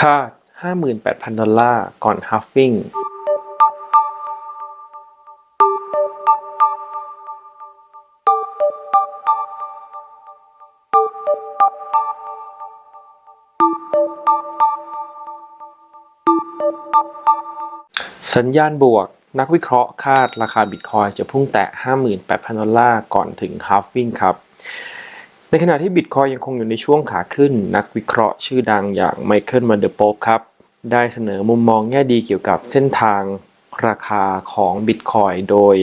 คาด 58,000 ดอลลาร์ ก่อนฮัฟฟิงสัญญาณบวก นักวิเคราะห์คาดราคาบิตคอยจะพุ่งแตะ 58,000 ดอลลาร์ ก่อนถึงฮัฟฟิงครับ ในขณะที่บิตคอยยังคงอยู่ในช่วงขาขึ้น นักวิเคราะห์ชื่อดังอย่างไมเคิลมันเดอร์โป๊ปครับ ได้เสนอมุมมองแง่ดีเกี่ยวกับเส้นทางราคาของบิตคอยโดย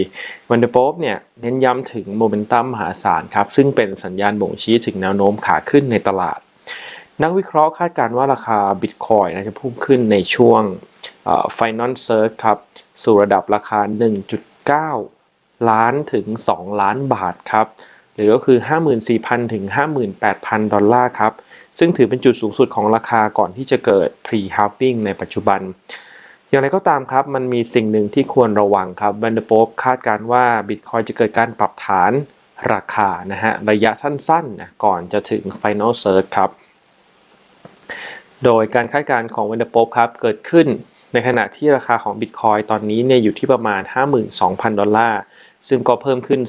วันเดอร์โป๊ปเนี่ยเน้นย้ำถึงโมเมนตัมมหาศาลครับ ซึ่งเป็นสัญญาณบ่งชี้ถึงแนวโน้มขาขึ้นในตลาด นักวิเคราะห์คาดการณ์ว่าราคาบิตคอยจะพุ่งขึ้นในช่วงไฟนอลเซิร์ชครับสู่ระดับราคา 1.9 ล้านถึง 2 ล้านบาทครับ หรือก็คือ 54,000 ถึง 58,000 ดอลลาร์ครับ ซึ่งถือเป็นจุดสูงสุดของราคาก่อนที่จะเกิด pre-halving ในปัจจุบัน อย่างไรก็ตามครับ มันมีสิ่งหนึ่งที่ควรระวังครับบันเดอร์โป๊ปคาดการณ์ว่าบิตคอยจะเกิดการปรับฐานราคานะฮะระยะสั้นๆนะก่อนจะถึง Final Search ครับ โดยการคาดการณ์ของวันเดอร์โป๊ปครับเกิดขึ้นในขณะที่ราคาของบิตคอยตอนนี้เนี่ยอยู่ที่ประมาณ 52,000 ดอลลาร์ ซึ่งก็เพิ่มขึ้น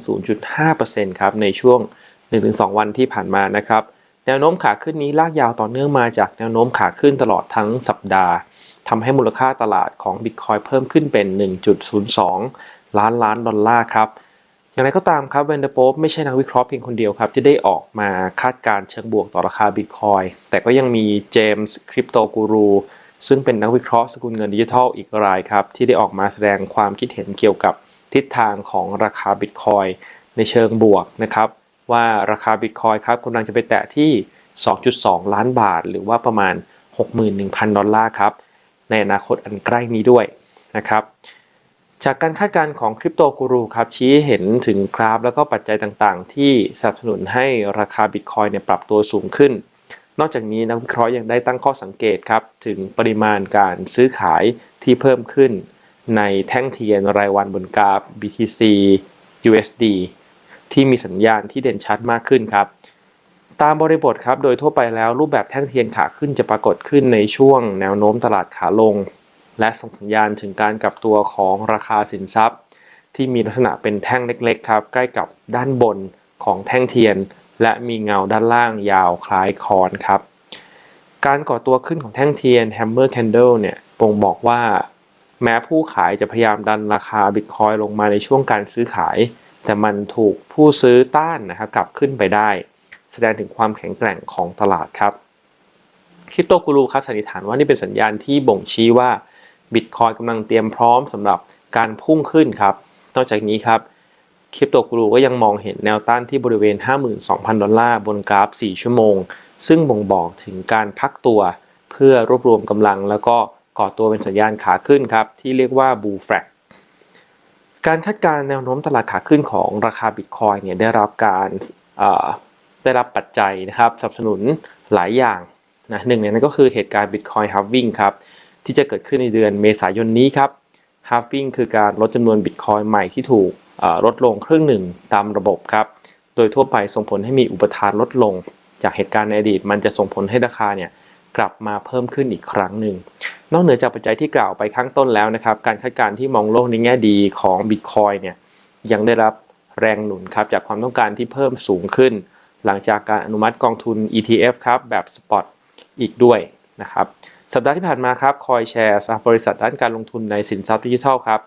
0.5%ครับในช่วง 1-2 วันที่ผ่านมานะครับ แนวโน้มขาขึ้นนี้ลากยาวต่อเนื่องมาจากแนวโน้มขาขึ้นตลอดทั้งสัปดาห์ทำให้มูลค่าตลาดของบิตคอยเพิ่มขึ้นเป็น 1.02 ล้านล้านดอลลาร์ครับอย่างไรก็ตามครับเวนเดอร์โป๊ปไม่ใช่นักวิเคราะห์เพียงคนเดียวครับที่ได้ออกมาคาดการเชิงบวกต่อราคาบิตคอยแต่ก็ยังมีเจมส์คริปโตกูรูซึ่งเป็นนักวิเคราะห์สกุลเงินดิจิทัลอีกรายครับที่ได้ออกมาแสดงความคิดเห็นเกี่ยวกับ ทิศทางของราคาบิตคอยในเชิงบวกนะครับว่าราคาบิตคอยครับกำลังจะไปแตะที่ 2.2 ล้านบาท หรือว่าประมาณ 61,000 ดอลลาร์ครับในอนาคตอันใกล้นี้ด้วยนะครับจากการคาดการณ์ของคริปโตกูรูครับชี้เห็นถึงกราฟ แล้วก็ปัจจัยต่างๆ ที่สนับสนุนให้ราคาบิตคอยเนี่ยปรับตัวสูงขึ้น นอกจากนี้นักวิเคราะห์ยังได้ตั้งข้อสังเกตครับถึงปริมาณการซื้อขายที่เพิ่มขึ้น ในแท่งเทียนรายวันบนกราฟ BTC USD ที่มีสัญญาณที่เด่นชัดมากขึ้นครับ ตามบริบทครับ โดยทั่วไปแล้วรูปแบบแท่งเทียนขาขึ้นจะปรากฏขึ้นในช่วงแนวโน้มตลาดขาลง และส่งสัญญาณถึงการกลับตัวของราคาสินทรัพย์ ที่มีลักษณะเป็นแท่งเล็กๆครับ ใกล้กับด้านบนของแท่งเทียน และมีเงาด้านล่างยาวคล้ายคอนครับ การก่อตัวขึ้นของแท่งเทียน Hammer Candle เนี่ยบ่งบอกว่า แม้ผู้ขายจะพยายามดันราคาบิตคอยลงมาในช่วงการซื้อขาย แต่มันถูกผู้ซื้อต้านนะครับกลับขึ้นไปได้ แสดงถึงความแข็งแกร่งของตลาดครับคริปโตกูรูครับสันนิษฐานว่านี่เป็นสัญญาณที่บ่งชี้ว่าบิตคอยกำลังเตรียมพร้อมสำหรับการพุ่งขึ้นครับ นอกจากนี้ครับคริปโตกูรูก็ยังมองเห็นแนวต้านที่บริเวณ 52,000 ดอลลาร์บนกราฟ 4 ชั่วโมง ซึ่งบ่งบอกถึงการพักตัวเพื่อรวบรวมกำลังแล้วก็ ก่อตัวเป็นสัญญาณขาขึ้นครับที่เรียกว่า bull flag การคาดการณ์แนวโน้มตลาดขาขึ้นของราคาบิตคอยเนี่ยได้รับการได้รับปัจจัยนะครับสนับสนุนหลายอย่างนะหนึ่งในนั้นก็คือเหตุการณ์ Bitcoin halving ครับที่จะเกิดขึ้นในเดือนเมษายนนี้ครับ halving คือการลดจำนวน Bitcoin ใหม่ที่ถูกลดลงครึ่งหนึ่งตามระบบครับ โดยทั่วไปส่งผลให้มีอุปทานลดลง จากเหตุการณ์ในอดีต มันจะส่งผลให้ราคาเนี่ย กลับมาเพิ่มขึ้นอีกครั้งหนึ่งนอกเหนือจากปัจจัยที่กล่าวไปข้างต้นแล้วนะครับ การคาดการณ์ที่มองโลกในแง่ดีของ Bitcoin เนี่ยยังได้รับแรงหนุนครับจากความต้องการที่เพิ่มสูงขึ้น หลังจากการอนุมัติกองทุน ETF ครับแบบสปอตอีกด้วยนะครับสัปดาห์ที่ผ่านมาครับคอยแชร์สหบริษัทด้านการลงทุนในสินทรัพย์ดิจิทัลครับ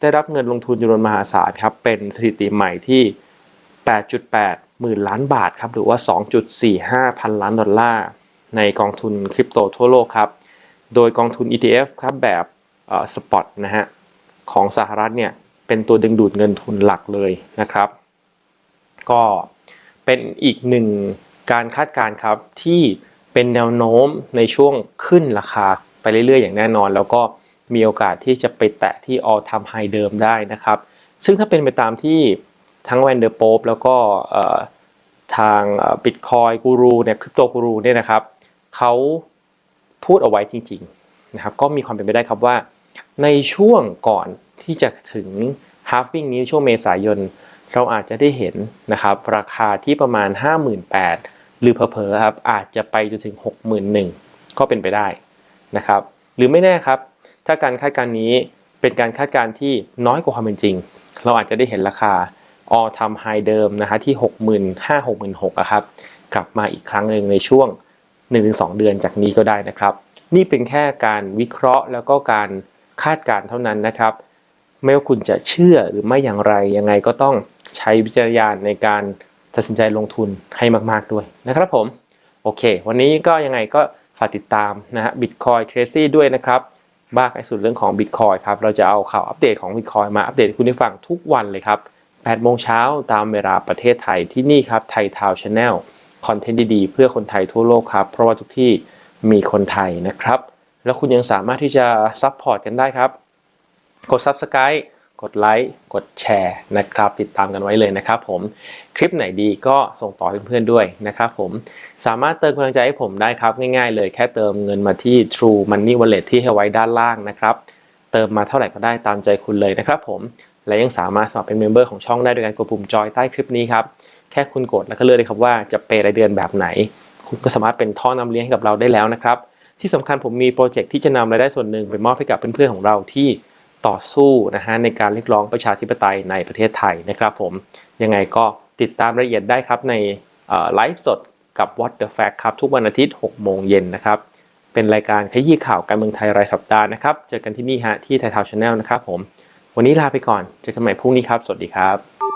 ได้รับเงินลงทุนจำนวนมหาศาลครับเป็นสถิติใหม่ที่ 8.8 หมื่นล้านบาทครับหรือว่า 2.45 พันล้านดอลลาร์ ในกองทุนคริปโตทั่วโลกครับ โดยกองทุน ETF ครับแบบสปอตนะฮะของสหรัฐเนี่ยเป็นตัวดึงดูดเงินทุนหลักเลยนะครับ ก็เป็นอีกหนึ่งการคาดการณ์ครับที่เป็นแนวโน้มในช่วงขึ้นราคาไปเรื่อยๆ อย่างแน่นอน แล้วก็มีโอกาสที่จะไปแตะที่ all time high เดิมได้นะครับ ซึ่งถ้าเป็นไปตามที่ทั้งแวนเดอร์โป๊ปแล้วก็ทางบิตคอยกูรูเนี่ยคริปโตกูรูเนี่ยนะครับ เขาพูดเอาไว้จริงๆนะครับก็มีความเป็นไปได้ครับว่า ในช่วงก่อนที่จะถึง halving นี้ช่วงเมษายน เราอาจจะได้เห็นนะครับราคาที่ประมาณ 58,000หรือเผอๆครับอาจจะไปจนถึง 61,000 ก็เป็นไปได้นะครับหรือไม่แน่ครับ ถ้าการคาดการณ์นี้เป็นการคาดการณ์ที่น้อยกว่าความเป็นจริง เราอาจจะได้เห็นราคา all time high เดิมนะฮะที่ 65,000 66,000อะครับกลับมาอีกครั้งหนึ่งในช่วง 1-2 เดือนจากนี้ก็ได้นะครับ นี่เป็นแค่การวิเคราะห์แล้วก็การคาดการณ์เท่านั้นนะครับ ไม่ว่าคุณจะเชื่อหรือไม่อย่างไรยังไงก็ต้องใช้วิจารณญาณในการตัดสินใจลงทุนให้มาก ๆด้วยนะครับผม โอเค วันนี้ก็ยังไงก็ฝากติดตามนะฮะ Bitcoin Crazy ด้วยนะครับบ้าไอสุดเรื่องของ Bitcoin ครับ เราจะเอาข่าวอัปเดตของ Bitcoin มาอัปเดตคุณได้ฟังทุกวันเลยครับ8โมงเช้าตามเวลาประเทศไทยที่นี่ครับไทยทาวชาแนล คอนเทนต์ดีๆ เพื่อคนไทยทั่วโลกครับ เพราะว่าทุกที่มีคนไทยนะครับ แล้วคุณยังสามารถที่จะซัพพอร์ตกันได้ครับ กด Subscribe กดไลค์กดแชร์นะครับ ติดตามกันไว้เลยนะครับผมคลิปไหนดีก็ส่งต่อเพื่อนๆด้วยนะครับผมสามารถเติมกำลังใจให้ผมได้ครับง่ายๆ เลยแค่เติมเงินมาที่ True Money Wallet ที่ให้ไว้ด้านล่างนะครับเติมมาเท่าไหร่ก็ได้ตามใจคุณเลยนะครับผมและยังสามารถสมัครเป็นเมมเบอร์ของช่องได้โดยการกดปุ่มจอยใต้คลิปนี้ครับ แค่คุณกดแล้วก็เลือกเลยครับว่าจะเปรายเดือนแบบไหน คุณก็สามารถเป็นท่อนำเลี้ยงให้กับเราได้แล้วนะครับ ที่สำคัญผมมีโปรเจกต์ที่จะนำรายได้ส่วนหนึ่งไปมอบให้กับเพื่อนๆของเราที่ต่อสู้นะฮะในการเรียกร้องประชาธิปไตยในประเทศไทยนะครับ ผมยังไงก็ติดตามรายละเอียดได้ครับในไลฟ์สดกับ What the Fact ครับ ทุกวันอาทิตย์ 6 โมงเย็นนะครับ เป็นรายการขยี้ข่าวการเมืองไทยรายสัปดาห์นะครับ เจอกันที่นี่ฮะที่ไทยทาวชาแนลนะครับผม วันนี้ลาไปก่อน เจอกันใหม่พรุ่งนี้ครับ สวัสดีครับ